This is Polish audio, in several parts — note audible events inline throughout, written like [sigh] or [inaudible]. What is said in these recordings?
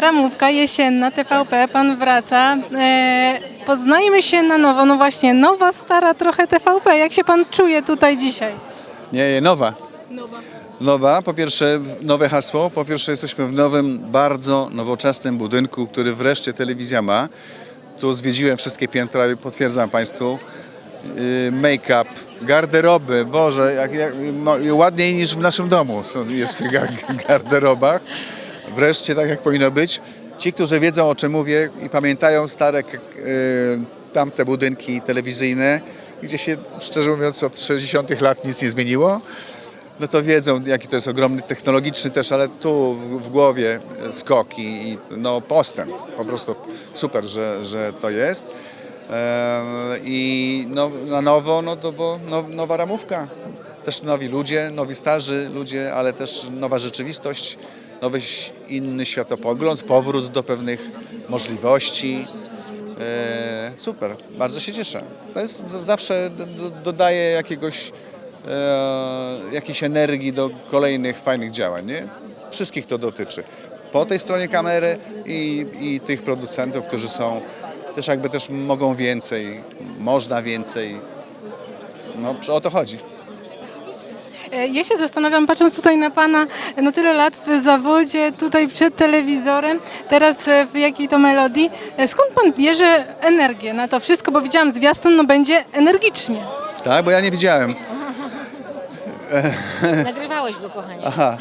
Ramówka jesienna, TVP, pan wraca. E, poznajmy się na nowo, no właśnie, nowa, stara trochę TVP. Jak się pan czuje tutaj dzisiaj? Nie, nie, nowa. Nowa. Nowa, po pierwsze nowe hasło, po pierwsze jesteśmy w nowym, bardzo nowoczesnym budynku, który wreszcie telewizja ma. Tu zwiedziłem wszystkie piętra i potwierdzam Państwu. Yy, Make-up, garderoby, Boże, jak, jak, ładniej niż w naszym domu jest w tych gar- garderobach. Wreszcie tak jak powinno być. Ci, którzy wiedzą o czym mówię i pamiętają stare yy, tamte budynki telewizyjne, gdzie się szczerze mówiąc od 60 lat nic nie zmieniło, no to wiedzą, jaki to jest ogromny technologiczny też, ale tu w, głowie skoki i no, postęp. Po prostu super, że, że to jest. Eee, I no, na nowo, no to bo now, nowa ramówka. Też nowi ludzie, nowi starzy ludzie, ale też nowa rzeczywistość, nowy inny światopogląd, powrót do pewnych możliwości. Eee, super, bardzo się cieszę. To jest zawsze do, dodaje jakiegoś e, jakiejś energii do kolejnych fajnych działań. Nie? Wszystkich to dotyczy. Po tej stronie kamery i, i tych producentów, którzy są też jakby też mogą więcej, można więcej. No, o to chodzi. E, Ja się zastanawiam, patrząc tutaj na Pana, no tyle lat w zawodzie, tutaj przed telewizorem, teraz e, w jakiej to melodii, e, skąd Pan bierze energię na to wszystko, bo widziałam zwiastun, no będzie energicznie. Tak, bo ja nie widziałem. Nagrywałeś go, kochanie. Aha.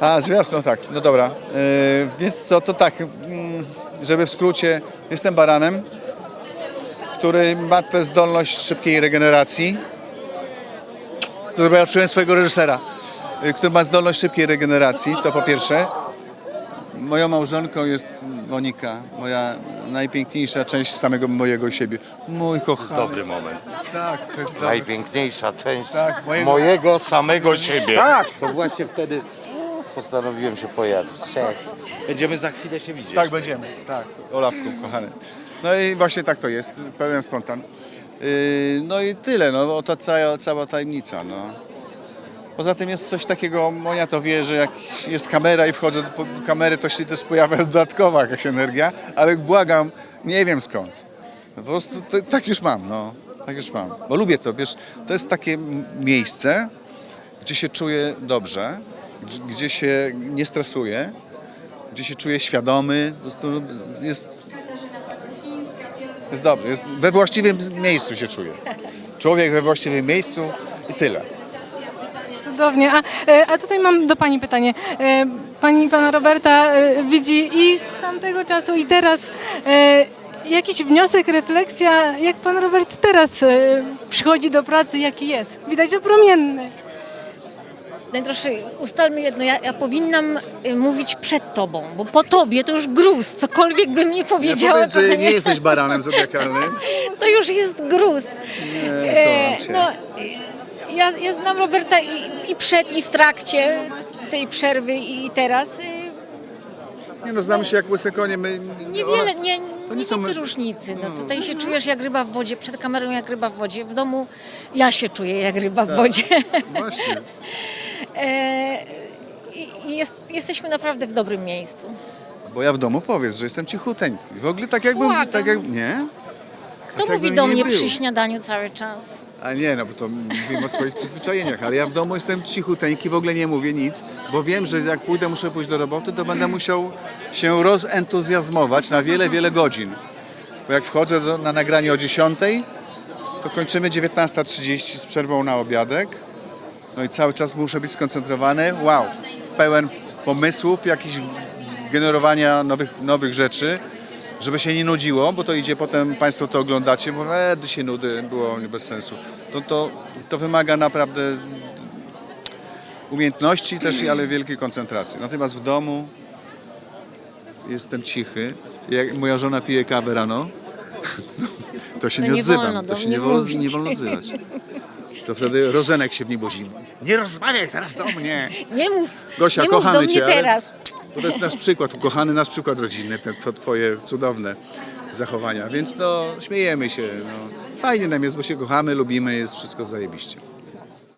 A, zwiastun, no tak, no dobra. E, więc co, to tak, mm, żeby w skrócie, jestem baranem, który ma tę zdolność szybkiej regeneracji. To zobaczyłem swojego reżysera, y, który ma zdolność szybkiej regeneracji, to po pierwsze. Moją małżonką jest Monika, moja najpiękniejsza część samego mojego siebie. Mój kochany. Dobry moment. Tak, to jest dobry. Najpiękniejsza część Tak, mojego- mojego samego siebie. Tak. To właśnie wtedy postanowiłem się pojawić. Cześć. Będziemy za chwilę się widzieć. Tak, będziemy. Tak, Olafku, kochany. No i właśnie tak to jest, pełen spontan. Yy, no i tyle, no to cała, cała tajemnica, no. Poza tym jest coś takiego, Monia to wie, że jak jest kamera i wchodzę do kamery, to się też pojawia [laughs] dodatkowa jakaś energia, ale błagam, nie wiem skąd. Po prostu to, tak już mam, no. Tak już mam. Bo lubię to, wiesz, to jest takie miejsce, gdzie się czuję dobrze, gdzie- gdzie się nie stresuję, gdzie się czuję świadomy, po prostu jest, jest dobrze, jest we właściwym miejscu się czuję. Człowiek we właściwym miejscu i tyle. Cudownie. A, e, a tutaj mam do Pani pytanie. E, Pani Pana Roberta e, widzi i z tamtego czasu i teraz jakiś wniosek, refleksja, jak Pan Robert teraz przychodzi do pracy, jaki jest? Widać, że promienny. Najdroższy, ustalmy jedno, ja, ja powinnam y, mówić przed tobą, bo po tobie to już gruz, cokolwiek bym nie powiedziała, powiedz, że kochanie, nie jesteś baranem zodiakalnym. [laughs] to już jest gruz. Nie, E, kocham cię. no, y, ja, ja znam Roberta i, i przed, i w trakcie tej przerwy i teraz. y, Nie no, znamy się jak łyse konie. My, Niewiele, nie, nie nie są- wielcy różnicy. No, tutaj się czujesz jak ryba w wodzie, przed kamerą jak ryba w wodzie, w domu ja się czuję jak ryba w wodzie. Właśnie. [laughs] E, i- jest, jesteśmy naprawdę w dobrym miejscu. Bo ja w domu powiedz, że jestem cichuteńki. W ogóle tak jakbym... Błagam. Tak jak, nie? Kto Tak mówi do nie mnie przy śniadaniu cały czas? A nie, no bo to mówimy o swoich przyzwyczajeniach, ale ja w domu jestem cichuteńki, w ogóle nie mówię nic, bo wiem, że jak pójdę, muszę pójść do roboty, to będę musiał się rozentuzjazmować na wiele, wiele godzin. Bo jak wchodzę do, na nagranie o 10, to kończymy 19.30 z przerwą na obiadek. No i cały czas muszę być skoncentrowany. Wow, pełen pomysłów, jakichś generowania nowych, nowych rzeczy, żeby się nie nudziło, bo to idzie potem, Państwo to oglądacie, mówią, e, się nudy, było bez sensu. To, to, to wymaga naprawdę umiejętności też, ale wielkiej koncentracji. Natomiast w domu jestem cichy. Jak moja żona pije kawę rano, [laughs] to się No nie nie odzywam. wolno to się wolno, nie wolno odzywać. [laughs] To wtedy rożenek się w niej budzi. Nie rozmawiaj teraz do mnie. Nie mów, Gosia, nie mów kochamy do mnie cię, ale- teraz. To jest nasz przykład, ukochany nasz przykład rodzinny, te, to twoje cudowne zachowania. Więc no, śmiejemy się. No. Fajnie nam jest, bo się kochamy, lubimy, jest wszystko zajebiście.